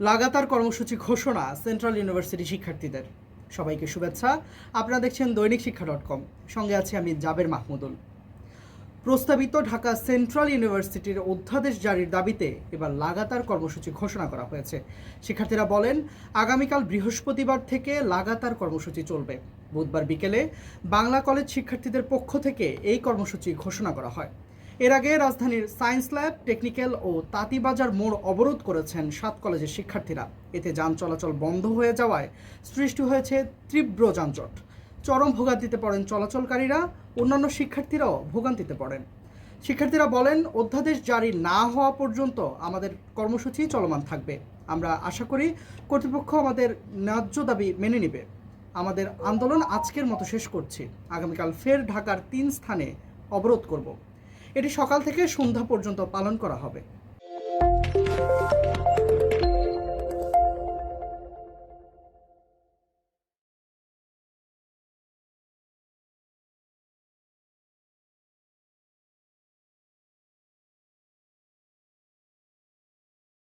লাগাতার কর্মসূচি ঘোষণা সেন্ট্রাল ইউনিভার্সিটি শিক্ষার্থীদের। সবাইকে শুভেচ্ছা। আপনারা দেখছেন দৈনিক শিক্ষা ডট কম। সঙ্গে আছি আমি জাবের মাহমুদুল। প্রস্তাবিত ঢাকা সেন্ট্রাল ইউনিভার্সিটির অধ্যাদেশ জারির দাবিতে এবার লাগাতার কর্মসূচি ঘোষণা করা হয়েছে। শিক্ষার্থীরা বলেন, আগামীকাল বৃহস্পতিবার থেকে লাগাতার কর্মসূচি চলবে। বুধবার বিকেলে বাংলা কলেজ শিক্ষার্থীদের পক্ষ থেকে এই কর্মসূচি ঘোষণা করা হয়। এর আগে রাজধানীর সায়েন্স ল্যাব, টেকনিক্যাল ও তাঁতিবাজার মোড় অবরোধ করেছেন সাত কলেজের শিক্ষার্থীরা। এতে যান চলাচল বন্ধ হয়ে যাওয়ায় সৃষ্টি হয়েছে তীব্র যানজট। চরম ভোগান্তিতে পড়েন চলাচলকারীরা, অন্যান্য শিক্ষার্থীরাও ভোগান্তিতে পড়েন। শিক্ষার্থীরা বলেন, অধ্যাদেশ জারি না হওয়া পর্যন্ত আমাদের কর্মসূচি চলমান থাকবে। আমরা আশা করি কর্তৃপক্ষ আমাদের ন্যায্য দাবি মেনে নেবে। আমাদের আন্দোলন আজকের মতো শেষ করছি। আগামীকাল ফের ঢাকার তিন স্থানে অবরোধ করব। এটি সকাল থেকে সন্ধ্যা পর্যন্ত পালন করা হবে।